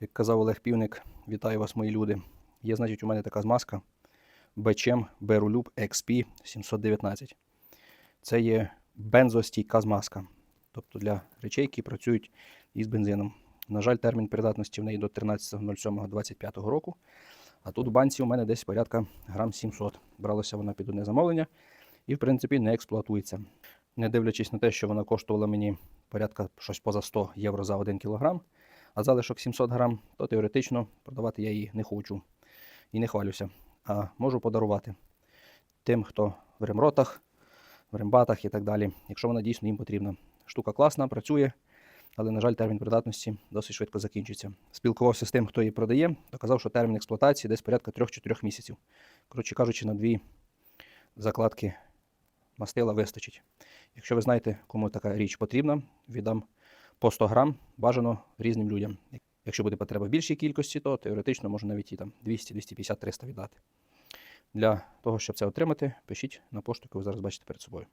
Як казав Олег Півник, вітаю вас, мої люди. Є, значить, у мене така змазка Бечем Берулюб XP 719. Це є бензостійка змазка. Тобто для речей, які працюють із бензином. На жаль, термін придатності в неї до 13.07.25 року. А тут в банці у мене десь порядка грам 700. Бралася вона під одне замовлення і, в принципі, не експлуатується. Не дивлячись на те, що вона коштувала мені порядка щось поза 100 євро за 1 кілограм, а залишок 700 грам, то теоретично продавати я її не хочу і не хвалюся. А можу подарувати тим, хто в ремротах, в рембатах і так далі, якщо вона дійсно їм потрібна. Штука класна, працює, але, на жаль, термін придатності досить швидко закінчується. Спілкувався з тим, хто її продає, то казав, що термін експлуатації десь порядка 3-4 місяців. Коротше кажучи, на дві закладки мастила вистачить. Якщо ви знаєте, кому така річ потрібна, віддам по 100 грам, бажано різним людям. Якщо буде потреба в більшій кількості, то теоретично можна навіть і там 200, 250, 300 віддати. Для того, щоб це отримати, пишіть на пошту, яку ви зараз бачите перед собою.